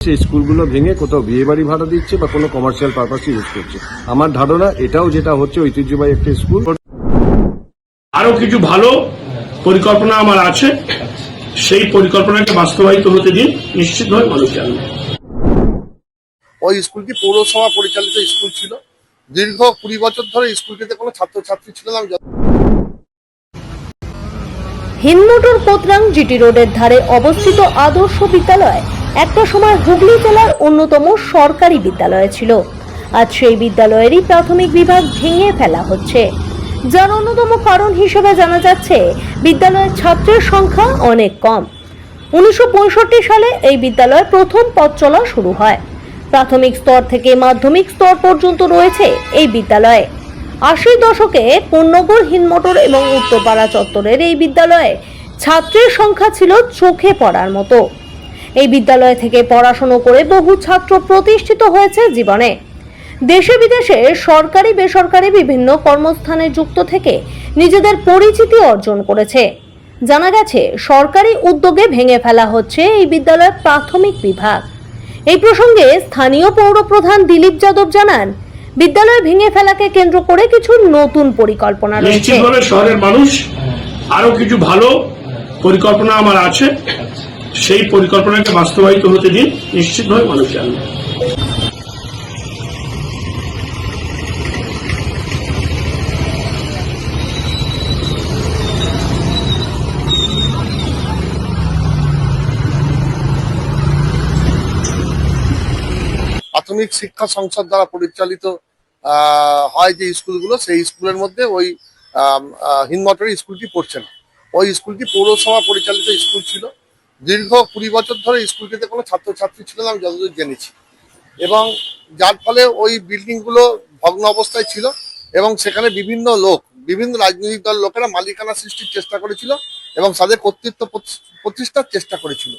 সেই স্কুলগুলো ভেঙে কোথাও বিয়ে বাড়ি ভাড়া দিচ্ছে বা কোনো কমার্শিয়াল পারপাসে ইউজ করছে। আমার ধারণা এটাও যেটা হচ্ছে ঐতিহ্যবাহী একটা স্কুল। আরও কিছু ভালো পরিকল্পনা আমার আছে। সেই পরিকল্পনাকে বাস্তবায়িত হতে দিন নিশ্চিতভাবে মানুষ জানবে। ওই স্কুলটি পৌরসভা পরিচালিত স্কুল ছিল? দীর্ঘ কুড়ি বছর ধরে স্কুলটিতে কোনো ছাত্রছাত্রী ছিল না হিন্দমোটর কোতরাং জিটি রোডের ধারে অবস্থিত আদর্শ বিদ্যালয় একটা সময় হুগলি জেলার অন্যতম সরকারি বিদ্যালয় ছিল। আজ সেই বিদ্যালয়েরই প্রাথমিক বিভাগ ভেঙে ফেলা হচ্ছে। যার অন্যতম কারণ হিসেবে জানা যাচ্ছে, বিদ্যালয়ের ছাত্রের সংখ্যা অনেক কম। উনিশশো পঁয়ষট্টি সালে এই বিদ্যালয়ে প্রথম পথ চলা শুরু হয়। প্রাথমিক স্তর থেকে মাধ্যমিক স্তর পর্যন্ত রয়েছে এই বিদ্যালয়ে। আশির দশকে পূর্ণগর হিনমোটর এবং উত্তরপাড়া চত্বরের এই বিদ্যালয়ে ছাত্রের সংখ্যা ছিল চোখে পড়ার মতো। এই বিদ্যালয় থেকে পড়াশোনা করে বহু ছাত্র প্রতিষ্ঠিত হয়েছে জীবনে। দেশে বিদেশে সরকারি, বেসরকারি বিভিন্ন কর্মস্থানে যুক্ত থেকে নিজেদের পরিচিতি অর্জন করেছে। জানা গেছে, সরকারি উদ্যোগে ভেঙে ফেলা হচ্ছে এই বিদ্যালয়ের প্রাথমিক বিভাগ। এই প্রসঙ্গে স্থানীয় পৌরপ্রধান দিলীপ যাদব জানান, বিদ্যালয় ভেঙে ফেলাকে কেন্দ্র করে কিছু নতুন পরিকল্পনা রয়েছে। শহরের মানুষ আরও কিছু ভালো পরিকল্পনা আমার আছে। সেই পরিকল্পনাকে বাস্তবায়িত হতে দিন নিশ্চিতভাবে মানুষ জানবে। প্রাথমিক শিক্ষা সংসদ দ্বারা পরিচালিত হয় যে স্কুলগুলো, সেই স্কুলের মধ্যে ওই হিন্দমটরের স্কুলটি পড়ছে না। ওই স্কুলটি পৌরসভা পরিচালিত স্কুল ছিল। দীর্ঘ কুড়ি বছর ধরে স্কুলটিতে কোনো ছাত্রছাত্রী ছিল না, আমি যতদূর জেনেছি। এবং যার ফলে ওই বিল্ডিংগুলো ভগ্ন অবস্থায় ছিল এবং সেখানে বিভিন্ন লোক, বিভিন্ন রাজনৈতিক দল লোকেরা মালিকানা সৃষ্টির চেষ্টা করেছিল এবং তাদের কর্তৃত্ব প্রতিষ্ঠার চেষ্টা করেছিল।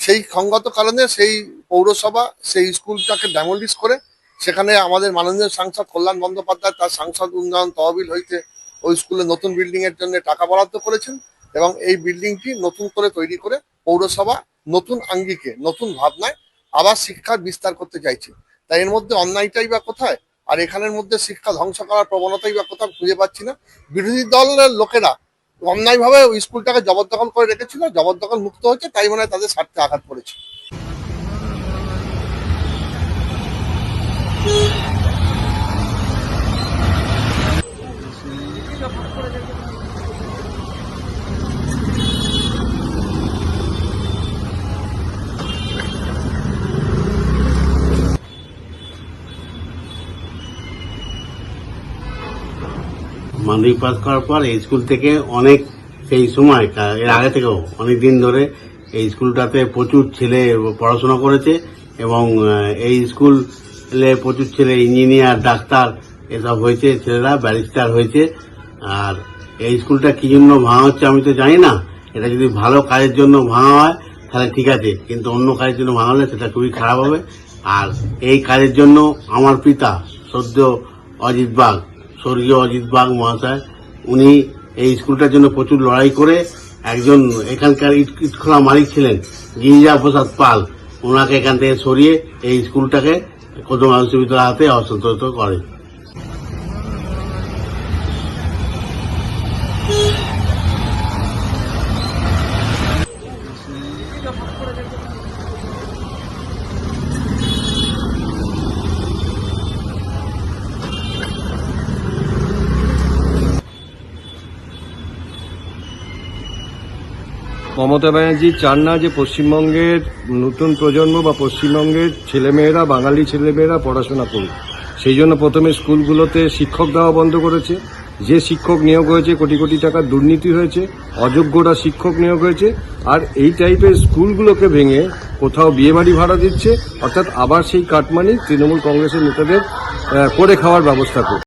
সেই সঙ্গত কারণে সেই পৌরসভা, সেই স্কুলটাকে ড্যামোলিশ করে সেখানে আমাদের মাননীয় সাংসদ কল্যাণ বন্দ্যোপাধ্যায়, তার সাংসদ উন্নয়ন তহবিল হইতে ওই স্কুলে নতুন বিল্ডিং এর জন্য টাকা বরাদ্দ করেছেন এবং এই বিল্ডিংটি নতুন করে তৈরি করে পৌরসভা নতুন আঙ্গিকে, নতুন ভাবনায় আবার শিক্ষার বিস্তার করতে চাইছে। তাই এর মধ্যে অন্যায়টাই বা কোথায়? আর এখানের মধ্যে শিক্ষা ধ্বংস করার প্রবণতাই বা কোথাও খুঁজে পাচ্ছি না। বিরোধী দলের লোকেরা অন্যায়ভাবে ওই স্কুলটাকে জবরদখল করে রেখেছিল, জবরদখল মুক্ত হচ্ছে তাই মনে হয় তাদের স্বার্থে আঘাত পড়েছে। মাধ্যমিক পাস করার পর এই স্কুল থেকে অনেক সেই সময় এর আগে থেকেও অনেক দিন ধরে এই স্কুলটাতে প্রচুর ছেলে পড়াশোনা করেছে এবং এই স্কুলে প্রচুর ছেলে ইঞ্জিনিয়ার, ডাক্তার এসব হয়েছে, ছেলেরা ব্যারিস্টার হয়েছে। আর এই স্কুলটা কি জন্য ভাঙা হচ্ছে আমি তো জানি না। এটা যদি ভালো কাজের জন্য ভাঙা হয়, তাহলে ঠিক আছে, কিন্তু অন্য কাজের জন্য ভাঙা হলে সেটা খুবই খারাপ হবে। আর এই কাজের জন্য আমার পিতা সদ্য অজিত বাগ স্বর্গীয় অজিত বাগ মহাশয়, উনি এই স্কুলটার জন্য প্রচুর লড়াই করে একজন এখানকার ইট ইটখোলা মালিক ছিলেন, গিরিজা প্রসাদ পাল। ওনাকে এখান থেকে সরিয়ে এই স্কুলটাকে কদম বিশ্ববিদ্যালয় হাতে হস্তান্তরিত করে। মমতা ব্যানার্জি চান না যে পশ্চিমবঙ্গের নতুন প্রজন্ম বা পশ্চিমবঙ্গের ছেলেমেয়েরা, বাঙালি ছেলেমেয়েরা পড়াশোনা করুক। সেই জন্য প্রথমে স্কুলগুলোতে শিক্ষক দেওয়া বন্ধ করেছে। যে শিক্ষক নিয়োগ হয়েছে, কোটি কোটি টাকার দুর্নীতি হয়েছে, অযোগ্যরা শিক্ষক নিয়োগ হয়েছে, আর এই টাইপের স্কুলগুলোকে ভেঙে কোথাও বিয়েবাড়ি ভাড়া দিচ্ছে, অর্থাৎ আবার সেই কাটমানি তৃণমূল কংগ্রেসের নেতাদের করে খাওয়ার ব্যবস্থা করছে।